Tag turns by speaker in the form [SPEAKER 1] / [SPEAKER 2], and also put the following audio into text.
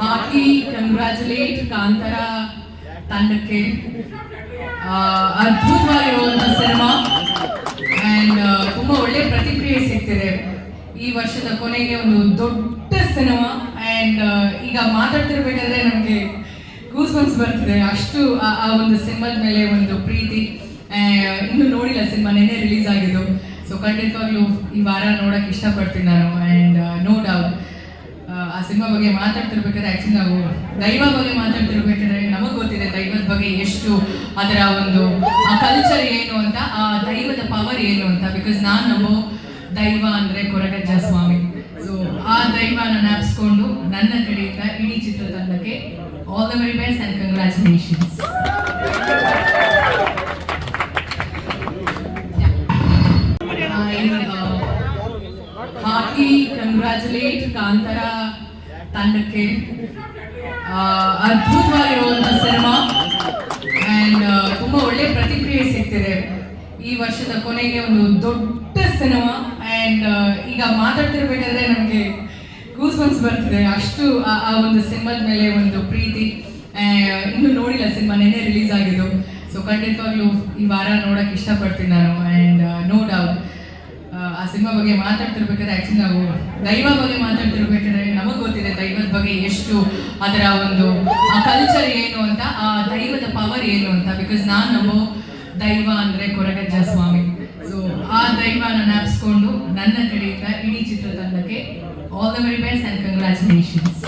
[SPEAKER 1] ಹಾಕಿ congratulate Kantara ತಂಡಕ್ಕೆ ಅದ್ಭುತವಾಗಿರುವಂತಹ cinema. And ತುಂಬಾ ಒಳ್ಳೆ ಪ್ರತಿಕ್ರಿಯೆ ಸಿಗ್ತಿದೆ. ಈ ವರ್ಷದ ಕೊನೆಗೆ ಒಂದು ದೊಡ್ಡ ಸಿನಿಮಾ. ಅಂಡ್ ಈಗ ಮಾತಾಡ್ತಿರ್ಬೇಕಾದ್ರೆ ನಮಗೆ ಗೂಸ್ ಬರ್ತಿದೆ. ಅಷ್ಟು ಆ- ಒಂದು ಸಿನಿಮಾದ ಮೇಲೆ ಒಂದು ಪ್ರೀತಿ. ಇನ್ನು ನೋಡಿಲ್ಲ ಸಿನಿಮಾ, ನೆನ್ನೆ ರಿಲೀಸ್ ಆಗಿದ್ದು. ಸೊ ಖಂಡಿತವಾಗ್ಲೂ ಈ ವಾರ ನೋಡಕ್ಕೆ ಇಷ್ಟಪಡ್ತೀನಿ ನಾನು. ಆ್ಯಂಡ್ ನೋ ಡೌಟ್ ಆ ಸಿನಿಮಾ ಬಗ್ಗೆ ಮಾತಾಡ್ತಿರ್ಬೇಕಾದ್ರೆ ಆ್ಯಕ್ಚುಲಿ ನಾವು ದೈವ ಬಗ್ಗೆ ಮಾತಾಡ್ತಿರ್ಬೇಕಾದ್ರೆ ನಮಗೆ ಗೊತ್ತಿದೆ ದೈವದ ಬಗ್ಗೆ ಎಷ್ಟು ಅದರ ಒಂದು ಆ ಕಲ್ಚರ್ ಏನು ಅಂತ ಆ ದೈವದ ಪವರ್ ಏನು ಅಂತ. ಬಿಕಾಸ್ ನಾನು ನಂಬೋ ದೈವ ಅಂದ್ರೆ ಕೊರಗಜ್ಜ ಸ್ವಾಮಿ. ಸೊ ಆ ದೈವನ ನೆನಪಿಸ್ಕೊಂಡು ನನ್ನ ಕಡೆಯಿಂದ ಇಡೀ ಚಿತ್ರತಂಡಕ್ಕೆ all the very best and congratulations hockey congratulate Kantara ತಂಡಕ್ಕೆ. ಅದ್ಭುತವಾಗಿರುವಂಥ ಸಿನಿಮಾ. ಆ್ಯಂಡ್ ತುಂಬ ಒಳ್ಳೆ ಪ್ರತಿಕ್ರಿಯೆ ಸಿಗ್ತಿದೆ. ಈ ವರ್ಷದ ಕೊನೆಗೆ ಒಂದು ದೊಡ್ಡ ಸಿನಿಮಾ. ಆ್ಯಂಡ್ ಈಗ ಮಾತಾಡ್ತಿರ್ಬೇಕಾದ್ರೆ ನಮಗೆ ಮನ್ಸ್ ಬರ್ತಿದೆ. ಅಷ್ಟು ಆ- ಒಂದು ಸಿನಿಮಾದ ಮೇಲೆ ಒಂದು ಪ್ರೀತಿ. ಇನ್ನು ನೋಡಿಲ್ಲ ಸಿನಿಮಾ. ನೆನ್ನೆ ರಿಲೀಸ್ ಆಗಿದ್ದು. ಸೊ ಖಂಡಿತವಾಗ್ಲೂ ಈ ವಾರ ನೋಡಕ್ಕೆ ಇಷ್ಟಪಡ್ತೀನಿ ನಾನು. ಆ್ಯಂಡ್ ನೋ ಡೌಟ್ ಸಿನಿಮಾ ಬಗ್ಗೆ ಮಾತಾಡ್ತಿರ್ಬೇಕಾದ್ರೆ ಆ್ಯಕ್ಚುಲಿ ನಾವು ದೈವ ಬಗ್ಗೆ ಮಾತಾಡ್ತಿರ್ಬೇಕಾದ್ರೆ ನಮಗೆ ಗೊತ್ತಿದೆ ದೈವದ ಬಗ್ಗೆ ಎಷ್ಟು ಅದರ ಒಂದು, ಆ ಕಲ್ಚರ್ ಏನು ಅಂತ, ಆ ದೈವದ ಪವರ್ ಏನು ಅಂತ. ಬಿಕಾಸ್ ನಾನು ನಂಬೋ ದೈವ ಅಂದರೆ ಕೊರಗಜ್ಜ ಸ್ವಾಮಿ. ಸೊ ಆ ದೈವನ ಜ್ಞಾಪಿಸ್ಕೊಂಡು ನನ್ನ ಕಡೆಯಿಂದ ಇಡೀ ಚಿತ್ರತಂಡಕ್ಕೆ all the very best and congratulations